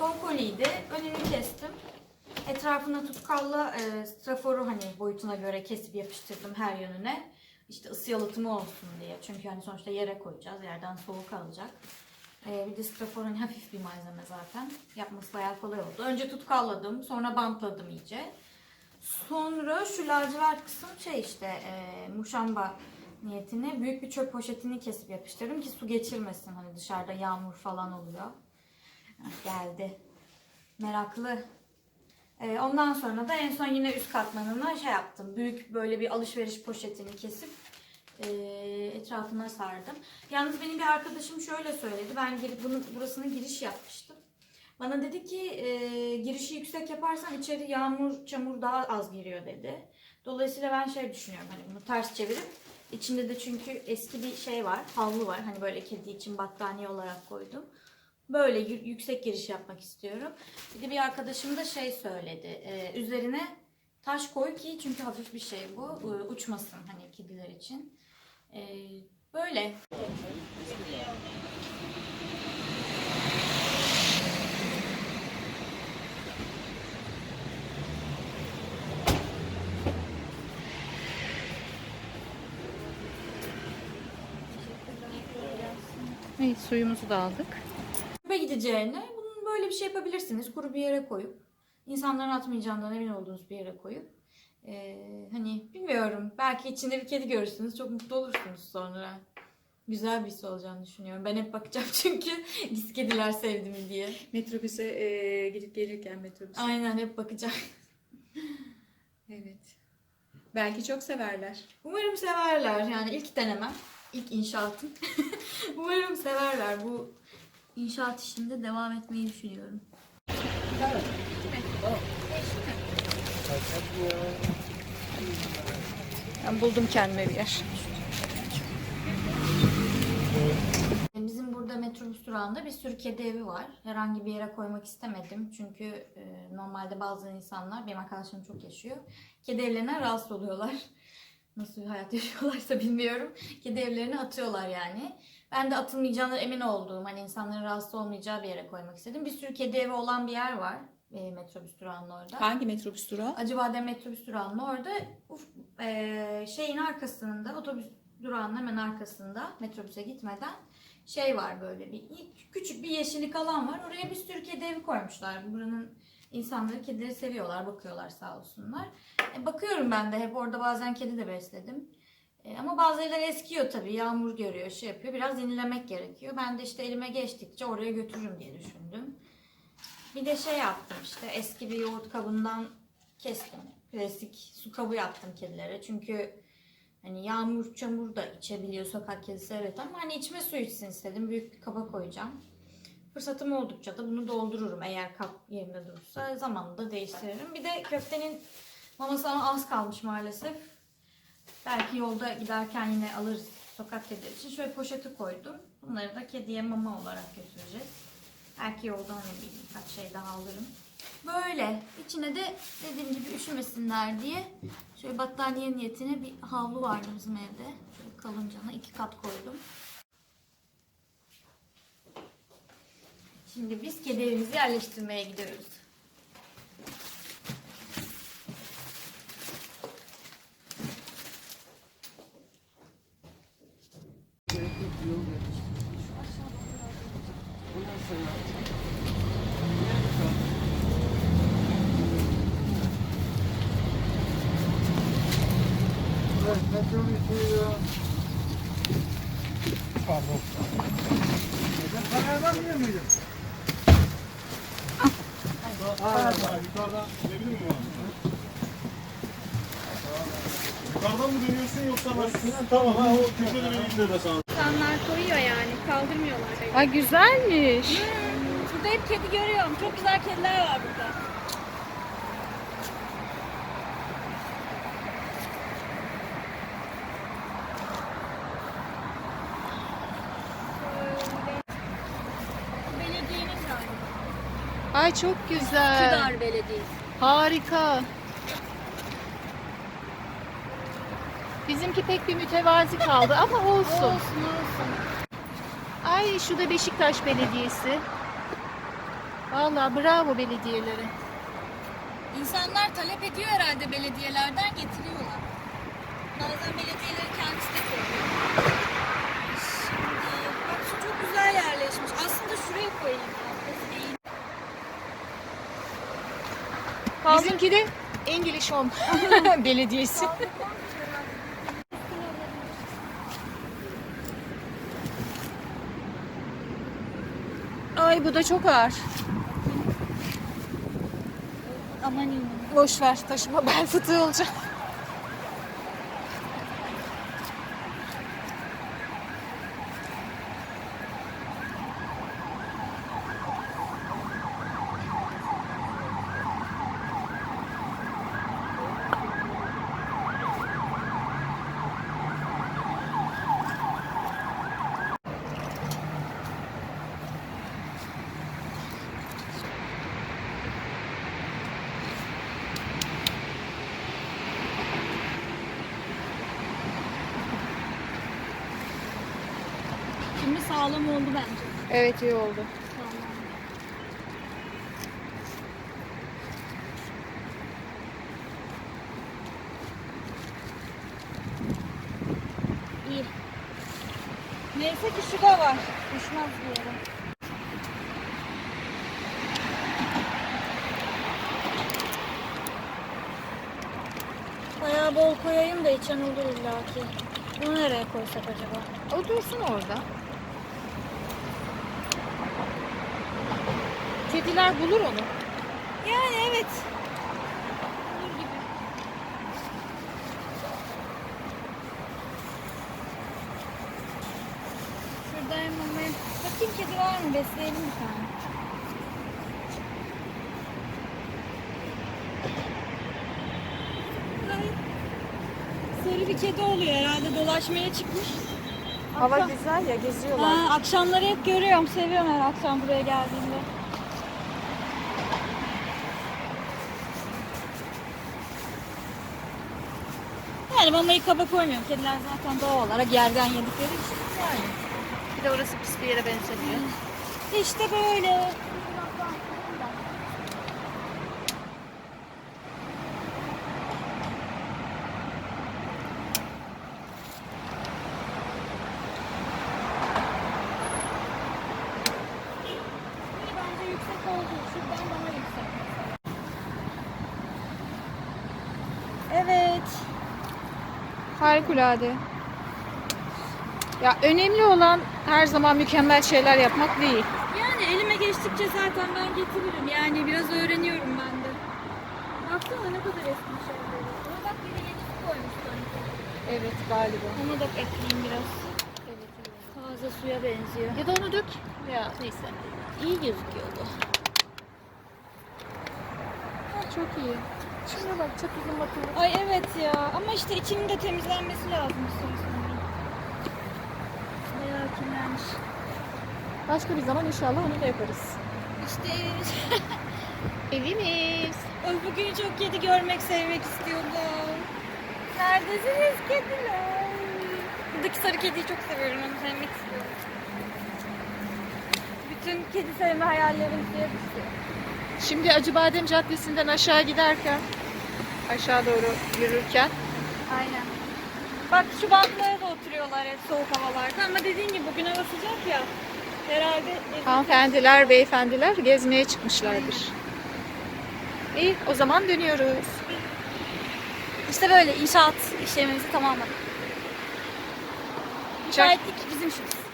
konkoliydi. Önünü kestim. Etrafına tutkalla e, straforu hani boyutuna göre kesip yapıştırdım her yönüne. İşte ısı yalıtımı olsun diye. Çünkü hani sonuçta yere koyacağız. Yerden soğuk alacak. E, bir de strafor hani hafif bir malzeme zaten. Yapması bayağı kolay oldu. Önce tutkalladım. Sonra bantladım iyice. Sonra şu lacivert kısım şey işte e, muşamba niyetine büyük bir çöp poşetini kesip yapıştırdım ki su geçirmesin. Hani dışarıda yağmur falan oluyor. Geldi. Meraklı. Ee, ondan sonra da en son yine üst katmanına şey yaptım. Büyük böyle bir alışveriş poşetini kesip e, etrafına sardım. Yalnız benim bir arkadaşım şöyle söyledi. Ben girip bunun burasına giriş yapmıştım. Bana dedi ki e, girişi yüksek yaparsan içeri yağmur, çamur daha az giriyor dedi. Dolayısıyla ben şey düşünüyorum hani bunu ters çevirip içinde de çünkü eski bir şey var, havlu var. Hani böyle kedi için battaniye olarak koydum. Böyle yü- yüksek giriş yapmak istiyorum. Bir de bir arkadaşım da şey söyledi. e, üzerine taş koy ki çünkü hafif bir şey bu. e, uçmasın hani kediler için. E, böyle. Evet suyumuzu da aldık. Gideceğine bunun böyle bir şey yapabilirsiniz. Kuru bir yere koyup insanların atmayacağından emin olduğunuz bir yere koyup e, hani bilmiyorum belki içinde bir kedi görürsünüz çok mutlu olursunuz sonra. Güzel bir his olacağını düşünüyorum. Ben hep bakacağım çünkü biz kediler sevdi mi diye. Metrobüse e, gidip gelirken metrobüse. Aynen hep bakacağım. Evet. Belki çok severler. Umarım severler. Yani ilk denemem. ilk inşaatım. Umarım severler. Bu inşaat işinde devam etmeyi düşünüyorum. Ben buldum kendime bir yer. Bizim burada metrobüs durağında bir sürü kedi evi var. Herhangi bir yere koymak istemedim. Çünkü e, normalde bazı insanlar, benim arkadaşlarım çok yaşıyor. Kedi evlerine rahatsız oluyorlar. Nasıl bir hayat yaşıyorlarsa bilmiyorum. Kedi evlerine atıyorlar yani. Ben de atılmayacağına emin olduğum, hani insanların rahatsız olmayacağı bir yere koymak istedim. Bir sürü kedi evi olan bir yer var e, metrobüs durağının orada. Hangi metrobüs durağı? Acıbadem metrobüs durağının orada uf, e, şeyin arkasında otobüs durağının hemen arkasında metrobüse gitmeden şey var böyle bir küçük bir yeşillik alan var. Oraya bir sürü kedi evi koymuşlar. Buranın insanları kedileri seviyorlar, bakıyorlar sağ olsunlar. E, bakıyorum ben de hep orada bazen kedi de besledim. E, ama bazı evler eskiyor tabii. Yağmur görüyor, şey yapıyor. Biraz yenilemek gerekiyor. Ben de işte elime geçtikçe oraya götürürüm diye düşündüm. Bir de şey yaptım işte eski bir yoğurt kabından kestim. Klasik su kabı yaptım kedilere. Çünkü hani yağmur çamur da içebiliyor sokak kedisi evet ama hani içme suyu içsin istedim. Büyük bir kaba koyacağım. Fırsatım oldukça da bunu doldururum eğer kap yerinde durursa. Zamanla da değiştiririm. Bir de köftenin maması ama az kalmış maalesef. Belki yolda giderken yine alırız sokak kedileri için. Şöyle poşeti koydum. Bunları da kediye mama olarak götüreceğiz. Belki yoldan hani bir birkaç şey daha alırım. Böyle. içine de dediğim gibi üşümesinler diye şöyle battaniye niyetine bir havlu vardı bizim evde. Şöyle kalıncana iki kat koydum. Şimdi biz kedi yerleştirmeye gidiyoruz. Metrobüsü ya. Pardon. Ben kamerden biliyor muydum? Yukarıdan gidebilir miyim abi? Yukarıdan mı dönüyorsun yoksa ben... Tamam ha o köşede beni indirme sana. İnsanlar koyuyor yani kaldırmıyorlar. Ay güzelmiş. Burada hep kedi görüyorum. Çok güzel kediler var burada. Şöyle. Belediyenin galiba. Ay çok güzel. Üsküdar Belediyesi. Harika. Bizimki pek bir mütevazi kaldı ama olsun. Olsun olsun. Ay şu da Beşiktaş Belediyesi. Vallahi bravo belediyelere. İnsanlar talep ediyor herhalde belediyelerden getiriyorlar. Bazen belediyeleri kendisi de koyuyor. Şimdi bak şu çok güzel yerleşmiş. Aslında şuraya koyayım. Burası değil. Bizimki de English Home Belediyesi. Ay bu da çok ağır. Aman iyi. Boş ver taşıma bel fıtığı olacak. Şimdi sağlam oldu bence. Evet iyi oldu. Sağlam. İyi. Neyse ki şu da var. Düşmez bir yere. Bayağı bol koyayım da içen olur illaki. Bunu nereye koysak acaba? O dursun orada. Kediler bulur onu. Yani evet. Olur gibi. Şurada mamayı. Bakayım kedi var mı? Besleyelim bir tane. Sarı bir kedi oluyor herhalde dolaşmaya çıkmış. Hava Akşam- güzel ya geziyorlar. Ha, akşamları hep görüyorum. Seviyorum her akşam buraya geldiğimde. Yani mamayı kaba koymuyorum. Kediler zaten doğal olarak yerden yedikleri için. Yani. Bir de orası pis bir yere benzemiyor. İşte böyle. İyi bence yüksek oldu. Şuradan daha yüksek. Evet. Harikulade. Ya önemli olan her zaman mükemmel şeyler yapmak değil. Yani elime geçtikçe zaten ben getiririm. Yani biraz öğreniyorum ben de. Baksana ne kadar eski şeyler. Ona bak biri geçip koymuş sanki. Evet galiba. Onu da ekleyeyim biraz. Taze suya benziyor. Ya da onu dök. Ya neyse. İyi gözüküyordu. Çok iyi. Bak çok uzun bakıyor. Ay evet ya. Ama işte içinin de temizlenmesi lazım bir. Bayağı kirlenmiş. Başka bir zaman inşallah onu da yaparız. İşte Evimiz. Ay, bugün çok kedi görmek, sevmek istiyordum. Neredesiniz kediler? Buradaki sarı kediyi çok seviyorum, onu sevmek istiyorum. Bütün kedi sevme hayallerim suya düştü. Şimdi Acıbadem Caddesi'nden aşağı giderken aşağı doğru yürürken Aynen. Bak şu banklara da oturuyorlar hep soğuk havalarda ama dediğin gibi bugün hava sıcak ya. Herhalde hanımefendiler, beyefendiler gezmeye çıkmışlardır. İyi o zaman dönüyoruz. işte böyle inşaat işlemimizi tamamladık. Müteahhitlik bizim işimiz.